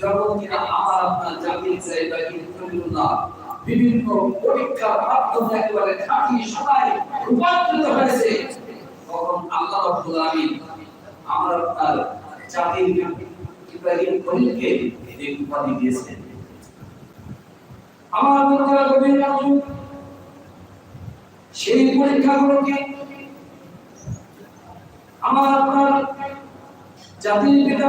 যখন কিনা আমার আপনার জাতির পিতা ইব্রাহিম খলিলুল্লাহ বিভিন্ন পরীক্ষার মাধ্যমে একেবারে খাঁটি সোনায় রূপান্তরিত হয়েছে। তখন আল্লাহ রাব্বুল আলামিন আমার আপনার জাতির ইব্রাহিম খলিলকে এই উপাধি দিয়েছেন। আমার বন্ধুরা, গভীর মনোযোগ। সেই পরীক্ষাগুলোকে আমার আপনার জাতির পিতা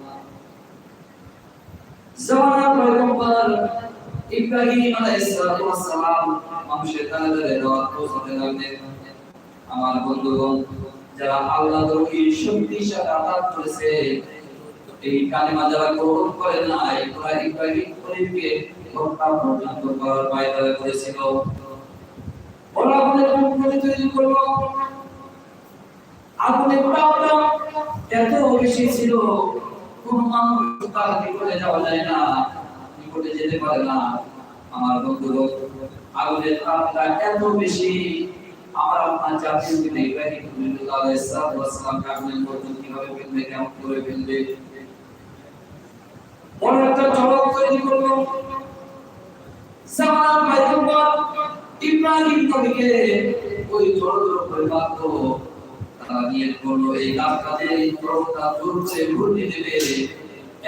জামানা পয়গম্বর ইব্রাহিম আলাইহিস সালাতু ওয়াস সালাম মানুষের কানে কানে দাওয়াত পৌঁছাতে লাগলেন আমার বন্ধুগণ যারা আল্লাহ দরকি শক্তি সাথে আঘাত করেছে, এই কালিমা যারা গ্রহণ করে না এরা ইব্রাহিম খলিলকে হত্যা পর্যন্ত করার পায়তারা করেছিল। ওরা আমাদের মুখগুলি তৈরি করল। আগুনে পোড়াওটা এত বেশি ছিল। কোন মানুষ তার বিপদে যাওয়া যায় না। বিপদে যেতে পারে না। আমার বন্ধুগণ আগুনের তাপটা এত বেশি, আমার আপনার জাতির পিতা ইব্রাহিম খলিলুল্লাহ আলাইহিস সালাম আগুনের মধ্যে কীভাবে ফেলবে, কেমন করে ফেলবে? বড় একটা চলক তৈরি করল। সামান পয়গম্বর ইব্রাহিম নবীকে ওই ছোট ছোট পরিবার তো তারা নিয়ত এই গাছটাতে এই পর্বতটা ঘুরছে ঘুরতে দেবে।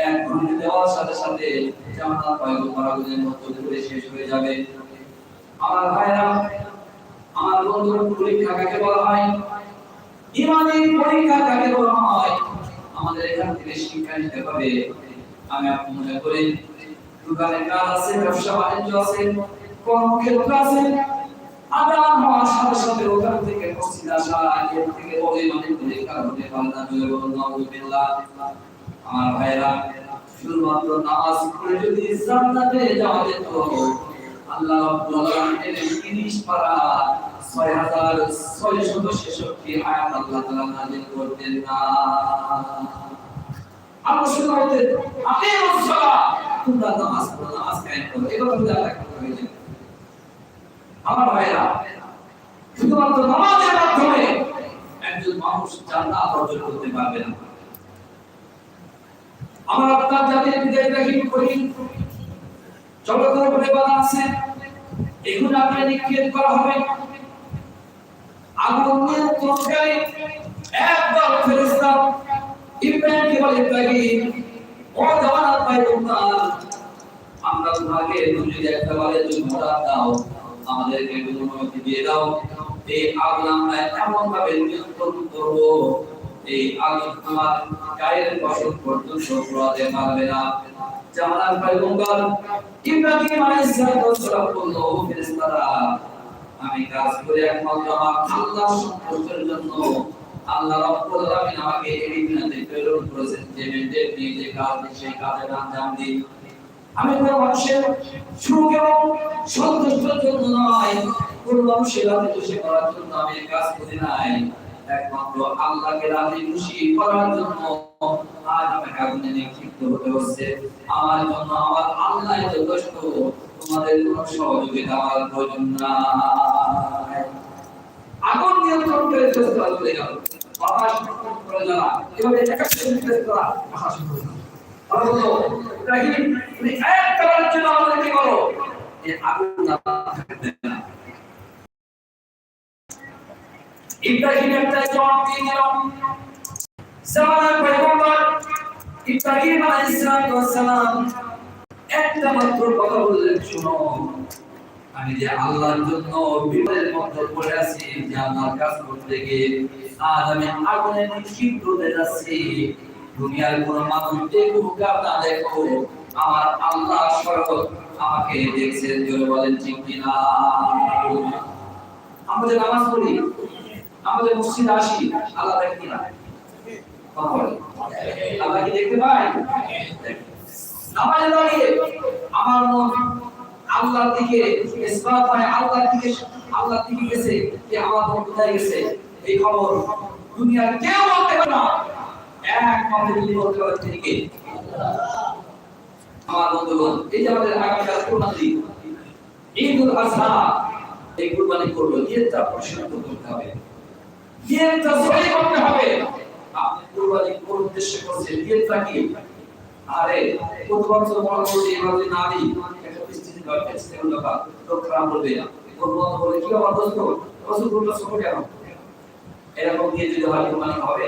এক ঘুরতে দেওয়ার সাথে সাথে জামানাত পয়গম্বর আগুনের মতো ঘুরে শেষ হয়ে যাবে। আমার ভাইরা, আমার বন্ধুর, পরীক্ষা কাকে বলা হয়? ইমানের পরীক্ষা কাকে বলা হয়? আমাদের এখান থেকে শিক্ষা নিতে হবে। আমি আপনি মনে করি, দোকানে কাজ আছে, ব্যবসা বাণিজ্য আছে, কর্মক্ষেত্র আছে আদান হওয়ার সাথে সাথে ওখান থেকে মসজিদ আসা, এর থেকে বলে মানে পরীক্ষা হতে পারে জয় বলুন নাউজুবিল্লাহ আমার ভাইরা শুধুমাত্র নামাজ পড়ে যদি জান্নাতে যাওয়া যেত, আল্লাহ রাব্বুল আলামিনের 30 পারা 6666 আয়াত আল্লাহ তাআলা নাযিল করতেন না। আমরা শুধু বলতে আপনি তোমরা নামাজ পড়ো, নামাজ কায়েম করো। এগুলো আল্লাহ করে দিলেন আমার ভাইরা, শুধুমাত্র নামাজের মাধ্যমে একজন মানুষ জান্নাত অর্জন করতে পারবে না। আমার আপনার জাতির বিদায় ইব্রাহিম করিম জগতের উপরে আছে, এগুলো আপনার নিক্ষেপ করা হবে। আগুন নিয়ন্ত্রণকারী একদল ফেরেশতা ইব্রাহিম কে বলে, ইব্রাহিম, ও জামানাত ভাই তোমার আমরা তোমাকে তুমি যদি একটা বারে তুমি মোটা দাও। আমাদেরকে অনুমতি দিয়ে দাও। এই আগুন আমরা এমন ভাবে নিয়ন্ত্রণ করব এই আগুন তোমার গায়ের ফসল পর্যন্ত পোড়াতে পারবে না। ইব্রাহিম আলাইহিস সালাম ফেরেশতারা, আমি কাজ করে একমাত্র আমার আল্লাহ জন্য। আল্লাহ রাব্বুল আলামিন আমাকে এই প্রেরণ করেছেন যে নিয়ে যে কাজ সেই কাজের আঞ্জাম দিই আমি কোনো মানুষের সুখ এবং সন্তুষ্টের জন্য নয়, কোন মানুষের রাতে খুশি করার জন্য আমি কাজ করি নাই। একমাত্র আল্লাহকে খুশি করার জন্য আজ আমাকে আগুনে নিক্ষিপ্ত হতে হচ্ছে। আমার জন্য আমার আল্লাহ যথেষ্ট তোমাদের কোনো সহযোগিতা আমার প্রয়োজন নাই। আগুন নিয়ন্ত্রণ করে এভাবে আমি যে আল্লাহর জন্য বিপদের মধ্যে পড়ে আছি, যে আল্লাহর কাজ করতে গিয়ে আজ আমি আগুনে নিক্ষিপ্ত হতে যাচ্ছি। দুনিয়ার কোন দেখুক আর না দেখো আমার আল্লাহ স্বরূপ আমাকে দেখছেন, জোরে বলেন, ঠিক কিনা? আমরা যে নামাজ পড়ি আমাদের মসজিদে আসি, আল্লাহ দেখে কিনা? আল্লাহ কি দেখতে পাই নামাজে দাঁড়িয়ে আমার মন আল্লাহর দিকে, ইসবাত হয় আল্লাহর দিকে আল্লাহর দিকে গেছে যে আমার মন কোথায় গেছে? এই খবর দুনিয়ার কেউ বলতে পারে না। একমাত্র যিনি বলতে পারেন তিনি আমার বন্ধুগণ, এই যে আমাদের আগামীকাল কুরবানি ঈদুল আজহা, এই কুরবানি করব, ঈদটা পরিষ্কার করতে হবে। ঈদটা সহি করতে হবে। আপনি কুরবানি কোন উদ্দেশ্যে করছেন? ঈদটা কি? আরে কত বছর বড় বড় এভাবে না দিই একটা পরিস্থিতি বা পরিস্থিতি হলো বা তো খারাপ হবে ওর মতো বলে কি আমার দোস্ত? রসুল কেন? এরকম দিয়ে যদি হয়, কোরবানি হবে।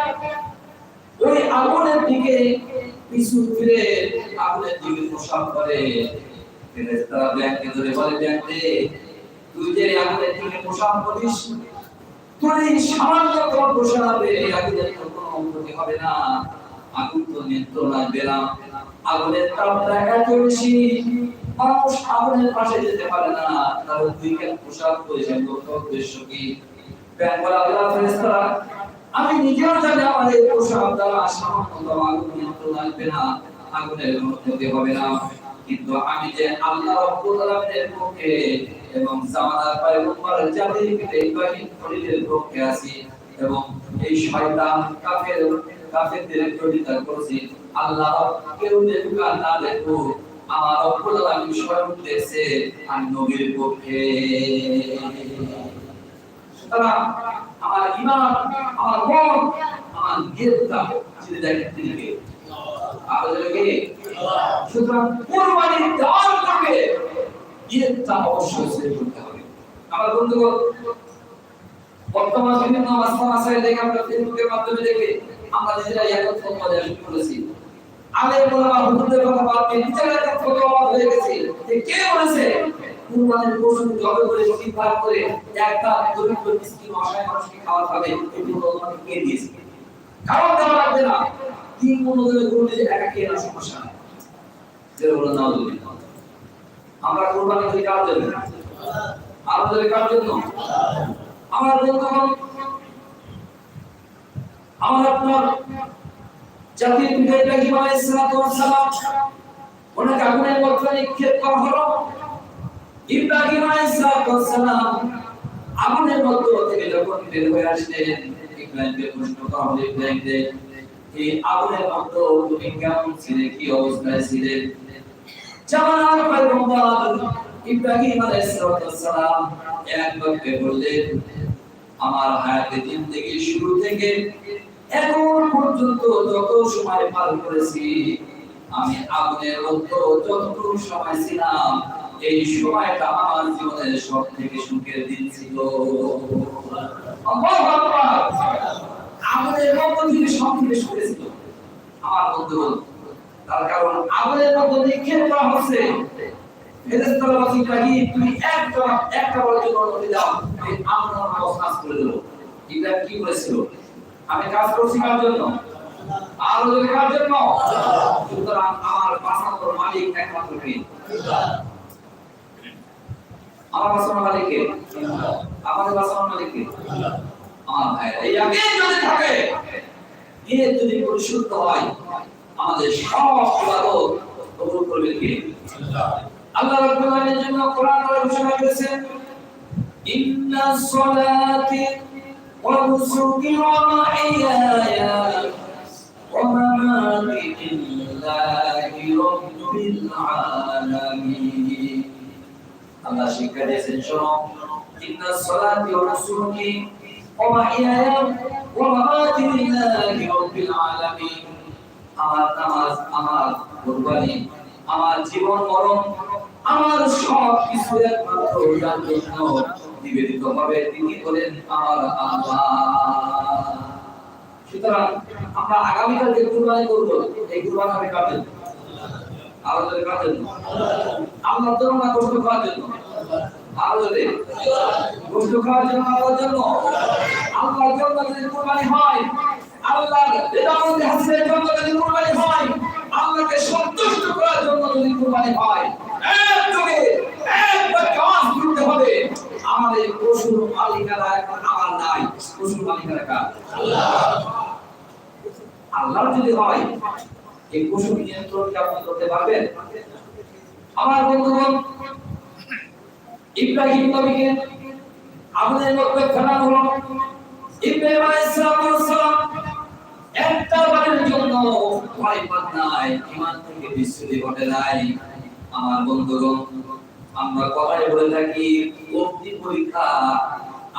ওই আগুনের দিকে পিছু ফিরে আগুনের দিকে প্রসাব করে। ফেরেশতারা ব্যাগকে ধরে বলে ব্যাগ দে তুই যে আগুনের দিকে প্রসাব করিস তুই সামান্য তোমার প্রসাব এই আগুনের কোনো উন্নতি হবে না। আগুন তো নিয়ন্ত্রণ আসবে না আগুনের তাপটা এত বেশি। মানুষ আগুনের পাশে যেতে পারে না। তার দুই কেন করেছেন করতে উদ্দেশ্য কি ব্যাপার আল্লাহ ফেরেশতারা আমি নিজেও জানি আমাদের দ্বারা আগুনের উন্নতি হবে না। কিন্তু আমি যে আল্লাহ পক্ষে এবং জাতির ইব্রাহিম খলিলের পক্ষে আছি এবং এই শয়তান কাফের, কাফেরদের বিরোধিতা করেছি, আল্লাহ কেউ আর না আমার স্বয়ং দেখছে আমি নবীর পক্ষে। আমার ইমান, আমার মন আমার গেরটা যদি দেখেন তিনি কে? আমাদের কে? সুতরাং কোরবানি দেওয়ার পক্ষে গেরটা অবশ্যই ছেড়ে করতে হবে। আমার বন্ধুগণ, বর্তমান বিভিন্ন মাসলা মাসাইল দেখে আমরা ফেসবুকের মাধ্যমে দেখে আমরা নিজেরা দেওয়া শুরু করেছি। আলে বলা হুজুরদের কথা বাদ দিয়ে নিজেরা একটা হয়ে গেছে যে কে বলেছে কুরবানির পশু জবে করে ঠিকঠাক করে একটা দরিদ্র মিসকিন অসহায় মানুষকে খাওয়া খাবে এটি তোমাকে কে দিয়েছে? খাওয়া দেওয়া লাগবে না। তিন মনোদলে করলে যে একা খেয়ে না সমস্যা যেটা বলে নাও যদি আমরা কোরবানি করি কার জন্য? আমাদের কার জন্য? আমার বন্ধুগণ আমার আপনার জাতির পিতা ইব্রাহিম আলাইহিস সালাম, ওনাকে আগুনের মধ্যে নিক্ষেপ করা হলো। ইব্রাহিম আলাইহিস সালাম আগুনের মধ্য থেকে যখন বের হয়ে আসলেন ইব্রাহিমকে প্রশ্ন করা হলো ইব্রাহিমকে এই আগুনের মধ্য তুমি কেমন ছিলে? কি অবস্থায় ছিলে? পয়গম্বর ইব্রাহিম আলাইহিস সালাম এক বাক্যে বললেন, আমার হায়াতে শুরু থেকে এখন পর্যন্ত যত সময় পার করেছি, আমি আগুনের মধ্যে যতটুকু সময় ছিলাম এই সময়টা আমার জীবনের সব থেকে সুখের দিন ছিল। আগুনের মধ্যে তিনি সব থেকে সুখে ছিল আমার বন্ধু তার কারণ আগুনের মধ্যে নিক্ষেপ করা হচ্ছে? আমরা কি করেছিল আমি কাজ করছি কার জন্য? আমার বাঁচানোর মালিক একমাত্র আমার বাঁচানোর মালিক কে? আমাদের বাঁচানোর মালিক কে? আমার ভাইরা। এই যদি থাকে নিয়ত যদি পরিশুদ্ধ হয়, আমাদের সব ইবাদত কবুল করবে কে? আল্লাহ রাব্বুল আলামিনের জন্য কোরআন ঘোষণা করেছেন, ইন্না সলাতি ওয়া নুসুকি ওয়া মাহিয়ায়া ওয়া মামাতি লিল্লাহি রাব্বিল আলামিন। আল্লাহ শিক্ষা দিয়েছেন, শোনো। ইন্না সলাতি ওয়া নুসুকি ওয়া মাহিয়ায়া ওয়া মামাতি লিল্লাহি রাব্বিল আলামিন। আমার নামাজ, আমার কুরবানি, আমার জীবন মরণ, আমার সব কিছু একমাত্র যার জন্য নিবেদিত হবে। তিনি বলেন আমার আল্লাহ। সুতরাং আমরা আগামীকাল যে কুরবানি করব, এই কুরবানি হবে কার আল্লাহকে সন্তুষ্ট করার জন্য যদি কুরবানি হয় একযোগে আমার এই পশুর মালিকারা এখন আমার নাই। পশুর মালিকারা কার? আল্লাহর যদি হয় এই পশুর নিয়ন্ত্রণ কি আপনি করতে পারবেন? আমার বন্ধুগণ, ইব্রাহিম নবীকে আমাদের মধ্যে ফেলা হলো। ইব্রাহিম আলাইহিস একটা বারের জন্য ভয় পান নাই ইমান থেকে বিচ্যুতি ঘটে নাই। আমার বন্ধুগণ, আমরা কথায় বলে থাকি, অগ্নি পরীক্ষা,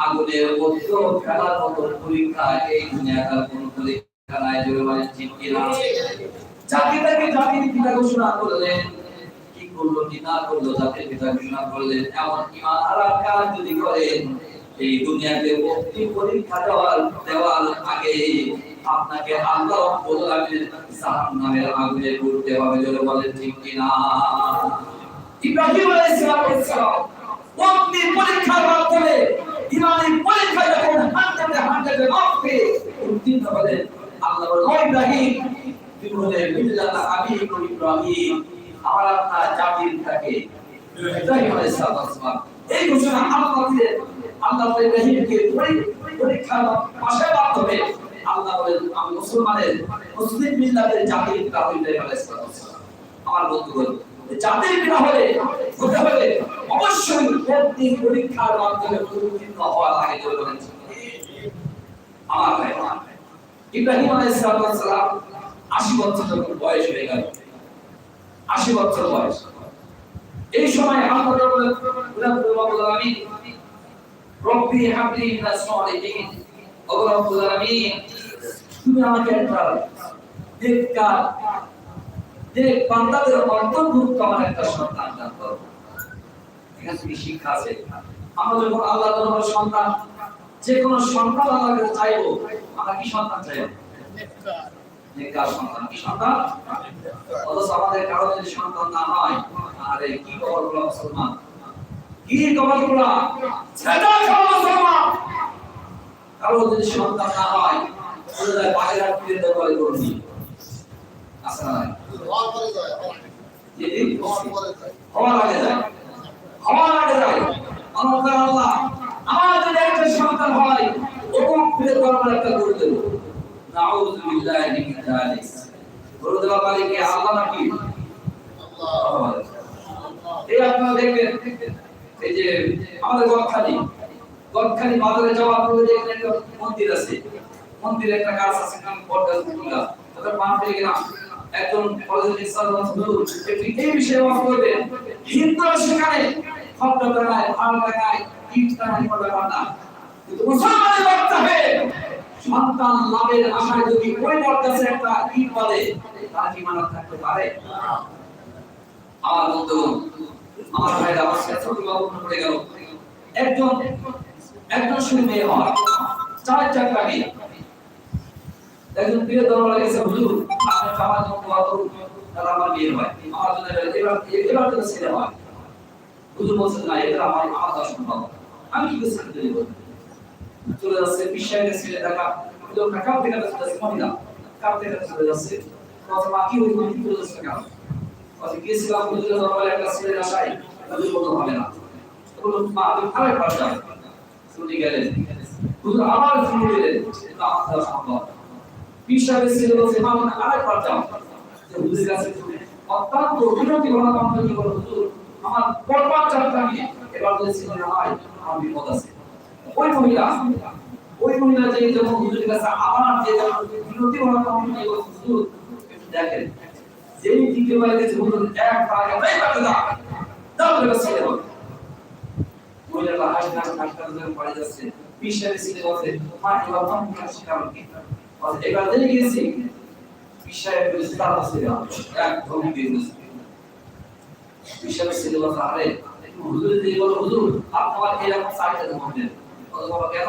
আগুনের মধ্যে ফেলার মতো পরীক্ষা, এই দুনিয়াটার কোন পরীক্ষা নাই জোরে কিনা? যাকে তাকে জাতির পিতা ঘোষণা করলেন, কি করল, কি না করল, জাতির পিতা ঘোষণা করলেন, এমন ইমান হারাম কাজ যদি করেন এই দুনিয়াতে মুক্তি পরীক্ষা দেওয়ার দেওয়ার আগে আপনাকে আল্লাহ রাব্বুল আলামিন জাহান্নামের আগুনে পড়তে হবে জোরে বলেন, ঠিক কিনা ইব্রাহিম আলাইহিস সালাম অগ্নি পরীক্ষার মাধ্যমে ইমানি পরীক্ষা যখন হান্ড্রেডে হান্ড্রেডে মাপে উত্তীর্ণ হলেন, আল্লাহ ইব্রাহিম তুমি মিল্লাত আবি ইব্রাহিম, আমার আপনার জাতির থাকে, ইব্রাহিম আলাইহিস সালাম এই ঘোষণা আল্লাহ দিলেন আল্লাহ ইব্রাহিমকে পরীক্ষার পাশে মাধ্যমে আল্লাহ বলেন, আমি মুসলমানের, মুসলিম মিল্লাতের জাতির পিতা ইব্রাহিম আলাইহিস সালাম আমার বন্ধুগণ জাতির পিতা হলে, হতে হলে অবশ্যই প্রতি পরীক্ষার মাধ্যমে উত্তীর্ণ হওয়া লাগে বলে বলেছেন আমার ভাই ইব্রাহিম আলাইহিস সালাম 80 বছর যখন বয়স হয়ে গেল 80 বছর বয়স। এই সময় রব্বি হাবলি মিনাস সালিহিন রব্বুল আলামিন তুমি আমাকে একটা বান্দাদের অন্তর্ভুক্ত আমার একটা সন্তান দান করো। শিক্ষা আছে? আমরা যখন আল্লাহ তাআলার সন্তান, যে কোনো সন্তান কাছে চাইব, আমরা কি সন্তান চাইব? সন্তান সন্তান? অথচ আমাদের কারও যদি সন্তান না হয় আরে কি খবরগুলো মুসলমান? কি খবরগুলো? ছেদা খাওয়া মুসলমান। কারও যদি সন্তান না হয় চলে যায় বাইরে ফিরে দরবারে করবি আসা নাই জি জি হওয়ার আগে যায়। হওয়ার আগে যায়। আমার আল্লাহ আমার যদি একটা সন্তান হয় ওরকম ফিরে দরবারে একটা করে দেবো। নাউযু বিল্লাহি মিন যালিক। করে দেওয়া মালিক আল্লাহ নাকি? এই আপনারা দেখবেন এই যে আমাদের গদখালি গদখালি বাজারে যাওয়ার পরে দেখবেন একটা মন্দির আছে মন্দিরে একটা গাছ আছে নাম বটগাছগুলা ওদের পান পেয়ে গেলাম। একজন কলেজের ইসলাম হুজুর এই বিষয়ে ওয়াজ করবেন। হিন্দুরা সেখানে খদ্দ টাকায় ফাল টাকায় ইট টাকায় না কিন্তু মুসলমানের বক্তা হয়ে সন্তান লাভের আশায় যদি ওই বটগাছে একটা ইট বলে, তার কি মানত থাকতে পারে? আমার আমার ভাইরা পড়ে গেল। একজন একজন মেয়ে হয় চার চারটা মেয়ে। একজন প্রিয় দরবার গেছে, হুজুর আপনি আমার জন্য দোয়া করুন, তাহলে আমার বিয়ে হয়। আমার জন্য এবার এবার ছেলে হয়। বলছেন, না এটা আমার আমার আমি কি করছি চলে যাচ্ছে বিশ্বাসের ছেলে দেখা। যাচ্ছে মহিলা কাপ থেকে চলে যাচ্ছে কথা মা কি হইল কি চলে যাচ্ছে কেন কথা গিয়েছিলাম হুজুরের দরবারে একটা ছেলের আশায় হুজুর বলতে হবে না বলল মা আমি আরেক বার যাও চলে গেলেন হুজুর আবার ফিরে এলেন এটা আমার দ্বারা সম্ভব পিসাবে ছিল বলছে মা আমি আরেক বার যাও যে হুজুরের কাছে অত্যন্ত বিরতি ভালো কামনা কি বলো হুজুর আমার বরবাদ চাপটা নিয়ে এবার যদি না হয় আমার বিপদ আছে ওই মহিলা ওই মহিলা যে যখন হুজুরের কাছে আবার যে যখন বিরতি ভালো কামনা কি বলো হুজুর দেখেন যেই বলে গেছে হুজুর এক ভাগ এটাই কাটে না দাও বলে ছেলে বলে মহিলাটা হাসি না হাসতে হাসতে বাড়ি যাচ্ছে পিসাবে ছিল বলছে মা এবার মা কি হাসি কারণ কি? বলছে, এবার দেখে গেছি পিসাবে বলছে তার কাছে এক ধমক দিয়ে দিয়েছে পিসাবে ছিল বলছে আরে হুজুর দিয়ে বলো হুজুর আপনার এরকম সাইডে ধমক দেন কেন?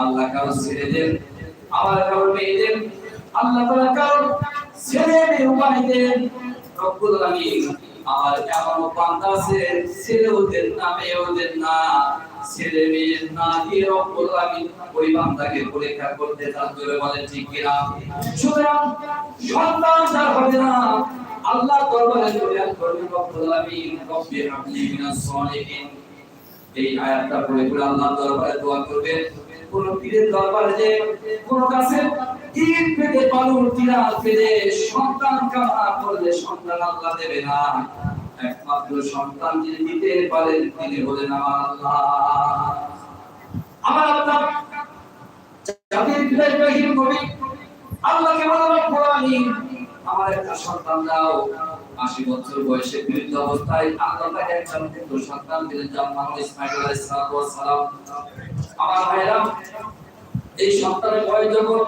আল্লাহ কারও ছেড়ে দেন, আবার কারও মেয়ে দেন, আল্লাহ তাআলা কারও ছেলে মেয়ে উপায় দেন। রব্বুল আলামিন আমার এমন বান্দা আছে ছেলে ওদের না মেয়ে ওদের না। ছেলে মেয়ে না দিয়ে রব্বুল আলামিন ওই বান্দাকে পরীক্ষা করতে চান করে বলে ঠিক কিনা? সুতরাং সন্তান যার হবে না। আল্লাহ দরবারে ফরিয়াদ করবেন রব্বুল আলামিন, রব্বি হাবলি মিনাস সালিহিন। এই আয়াতটা পড়ে পড়ে আল্লাহর দরবারে দোয়া করবেন। কোন পীরের দরবারে যে কোন কাছে ঈদ পেতে পালুর টিরা পেতে সন্তান কামনা করলে সন্তান আল্লাহ দেবে না। একমাত্র সন্তান যিনি দিতে পারেন, তিনি হলেন আমার আল্লাহ। আমার আল্লাহ জাতির পিতা ইব্রাহিম নবী, আল্লাহকে রব্বুল আমার একটা সন্তান দাও। আশি বছর বয়সে বৃদ্ধ অবস্থায় আল্লাহ তাকে একটা পুত্র সন্তান দিলেন যার নাম হলো ইসমাইল আলাইহিস সালাম। আমার ভাইরা এই সন্তানের বয়স যখন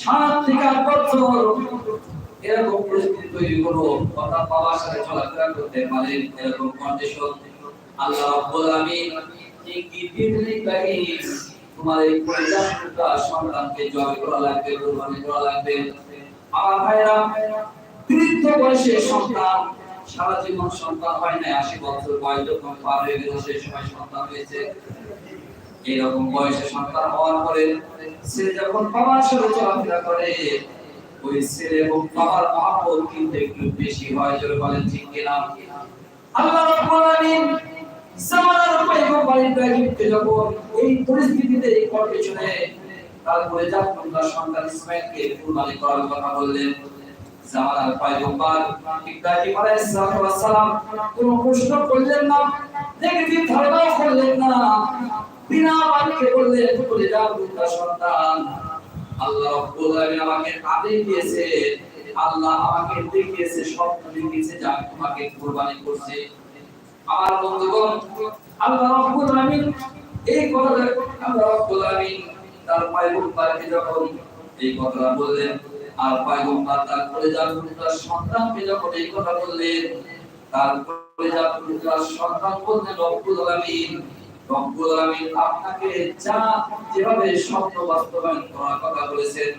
সাত থেকে আট বছর এরকম পরিস্থিতি তৈরি করো অর্থাৎ বাবার সাথে চলাফেরা করতে পারে এরকম কন্ডিশন আল্লাহ রাব্বুল আলামিন কি দিন ইব্রাহিম তোমার এই পরিচালনটা সন্তানকে জয় করা লাগবে, কোরবানি করা লাগবে। আমার ভাইরা বৃদ্ধ বয়সে সন্তান, সারা জীবন সন্তান হয় না আশি বছর বয়স যখন পার হয়ে গেল, সেই সময় সন্তান হয়েছে। এরকম বয়সে সন্তান হওয়ার পরে সে যখন বাবার সাথে চলাফেরা করে, ওই ছেলে এবং বাবার কিন্তু একটু বেশি হয়, জোরে বলেন ঠিক কিনা? আল্লাহ যখন এই পরিস্থিতিতে এই তারপরে যখন তার সন্তান কুরবানি করার কথা বললেন জামানার পয়গম্বর ইব্রাহিম আলাইহিস সালাম কোনো প্রশ্ন করলেন না, নেগেটিভ ধারণাও করলেন না। বিনা বাক্যে বললেন বলে যাও তার সন্তান। আল্লাহ রাব্বুল আলামিন আমাকে আদেশ দিয়েছে আল্লাহ আমাকে দেখিয়েছে, স্বপ্ন দেখিয়েছে যে তোমাকে কুরবানি করছি। আমার বন্ধুগণ, আল্লাহ রাব্বুল আলামিন এই কথাটা, আল্লাহ রাব্বুল আলামিন তার পয়গম্বরকে যখন এই কথাটা বললেন আর পয়গম্বর তার যখন এই কথা বললেন। সন্তান বললেন, রব্বুল আলামিন রব্বুল আলামিন আপনাকে যা যেভাবে স্বপ্ন বাস্তবায়ন করার কথা বলেছেন,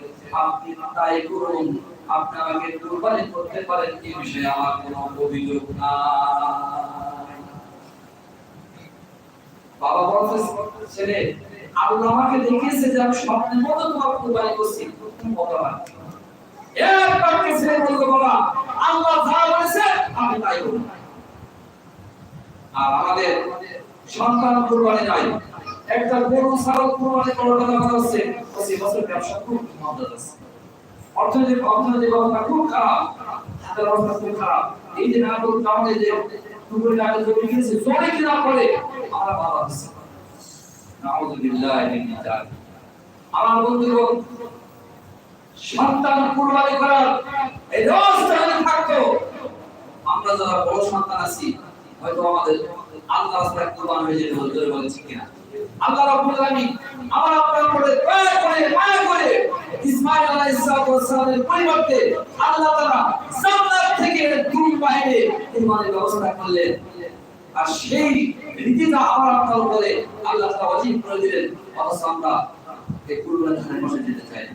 আপনি তাই করুন। আপনি আমাকে কুরবানি করতে পারেন এই বিষয়ে আমার কোনো অভিযোগ নাই। বাবা বলছে, ছেলে, আল্লাহ আমাকে দেখিয়েছে যে আমি স্বপ্নের মতো তোমার কুরবানি করছি তুমি কত বার একবার কে ছেলে বাবা, আল্লাহ যা বলেছে আমি তাই করব। আর আমাদের সন্তান কুরবানি নাই একটা গরু ছাগল কুরবানি করার কথা কথা হচ্ছে পঁচিশ বছর ব্যবসা খুব মন্দা আছে। অর্থনৈতিক অর্থনৈতিক অবস্থা খুব খারাপ, হাতের অবস্থা খুব খারাপ। এই যে না করুন আমাদের যে টুকুরি আগে জমি কিনেছে, জমি কিনা করে আমরা ভালো আছি। নাউযুবিল্লাহি মিন আমার বন্ধুগণ সন্তান কুরবানি করার এই যদি থাকতো, আমরা যারা বড় সন্তান আছি, হয়তো আমাদের আল্লাহ রাস্তায় কুরবান হয়ে যেতে হতো বলেছি কিনা? আল্লাহ রাব্বুল আলামিন আমার আপনার উপরে দয়া করে, মায়া করে ইসমাঈল আলাইহিস পরিবর্তে আল্লাহ তাআলা জান্নাত থেকে দুই বাইরে ইমানের ব্যবস্থা করলেন। আর সেই রীতিটা আমার আপনার উপরে আল্লাহ তাআলা ওয়াজিব করে দিলেন। অথচ আমরা এই কুরবানি ধানের বসে যেতে চাই না।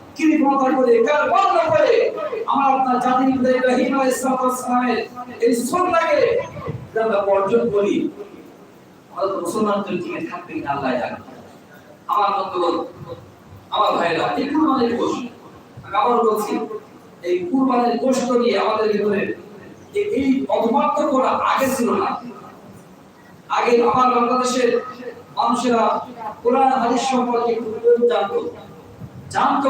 কৃপণতা করে কার বন্ধ করে, আমার আপনার জাতির পিতা ইব্রাহিম আলাইহিস সালামের এই সুন্নাহকে আমরা বর্জন করি আমাদের মুসলমানদের আল্লাহ জানে। আমার বন্ধুগণ, আমার ভাইরা এই কুরবানির গোশ আমি আবার বলছি, এই কুরবানির নিয়ে আমাদের ভিতরে এই অধমাত্র করা আগে ছিল না, আগে আমার বাংলাদেশের মানুষেরা কোরআন হাদিস সম্পর্কে কম জানতো। জানতো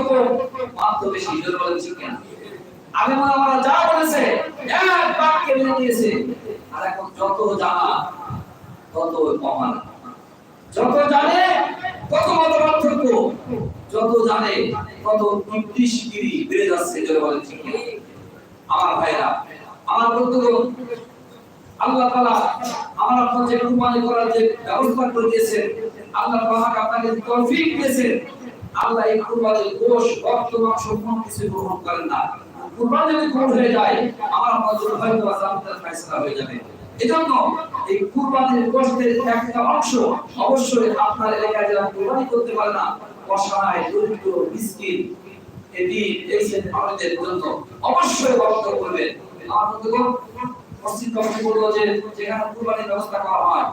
বেশি, জোর বলেন ঠিক কিনা? আগে মনে আমরা যা বলেছে, এক বাক্যে মেনে নিয়েছে আর এখন যত জানা, তত অমানা যত জানে, তত মত পার্থক্য। যত জানে, তত নির্দিষ্টগিরি বেড়ে যাচ্ছে, জোর বলেন আমার ভাইরা আমার বন্ধুগণ, আল্লাহ তাআলা আমার আপনার যে কুরবানি করার যে ব্যবস্থা করে দিয়েছেন, আল্লাহ পাক আপনাকে তৌফিক দিয়েছেন। আল্লাহ এই কুরবানির গোশ, রক্ত, মাংস কোনো কিছু গ্রহণ করেন না। কুরবানি যদি গ্রহণ হয়ে যায়, আমার আপনার হয়তো আজামতের ফয়সালা হয়ে যাবে। এজন্য এই কুরবানির গোশতের একটা অংশ অবশ্যই আপনার এলাকায় যারা কুরবানি করতে পারে না, অসহায়, দরিদ্র, মিসকিন, এটি এই শ্রেণির মানুষদের জন্য অবশ্যই বরাদ্দ করবেন আমার বন্ধুগণ, মসজিদ কমিটি বলল যে যেখানে কুরবানির ব্যবস্থা করা হয়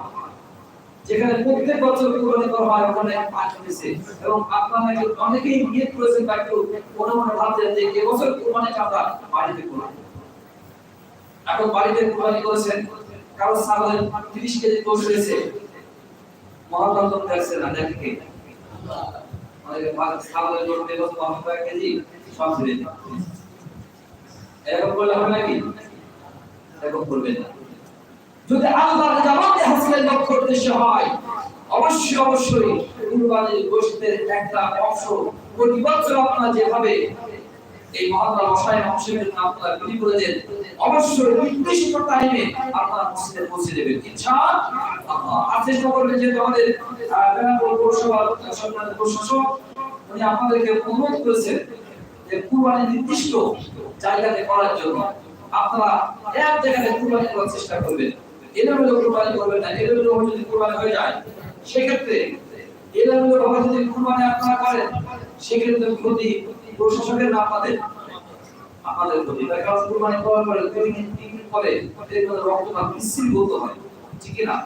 যেখানে প্রত্যেক বছর কুরবানি করা হয় ওখানে পাঁচ হয়েছে। এবং আপনারা নাকি অনেকেই নিয়ত করেছেন, বা কেউ মনে মনে ভাবছেন যে এবছর কুরবানি আমরা বাড়িতে করব এখন বাড়িতে কুরবানি করেছেন, কারও ছাগলের তিরিশ কেজি গোস হয়েছে। মহাদন্দন দেখছে না, দেখে এরকম করলে হবে নাকি? এরকম করবেন না। যদি আল্লাহর জামাতে হাসিলের লক্ষ্য উদ্দেশ্য হয় অবশ্যই অবশ্যই কুরবানির গোশতের একটা অংশ প্রতি বছর আপনারা যেভাবে এই মহাত্মা রসায়ন অংশের আপনারা তৈরি করে দেন অবশ্যই নির্দিষ্ট টাইমে আপনারা মসজিদে পৌঁছে দেবেন। ইনশাআল্লাহ আর চেষ্টা যে আমাদের আহ, বেনাপোল পৌরসভার সম্মানিত প্রশাসক উনি আপনাদেরকে অনুরোধ করেছেন যে কুরবানি নির্দিষ্ট জায়গাতে করার জন্য আপনারা এক জায়গাতে কুরবানি করার চেষ্টা করবেন। কুরবানি করবেন না যদি হয়ে যায়, সেক্ষেত্রে যদি আপনারা করেন, সেক্ষেত্রে ক্ষতি প্রশাসকের না, আপনাদের আপনাদের ক্ষতি কারণ করার পরে দুই দিন তিন দিন পরে মধ্যে রক্তপাত হয়, ঠিক না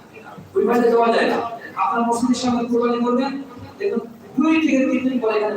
ওই যাওয়া যায় না। আপনার মসজিদের সামনে কুরবানি করবেন, দেখুন, দুই থেকে তিন দিন পরে এখানে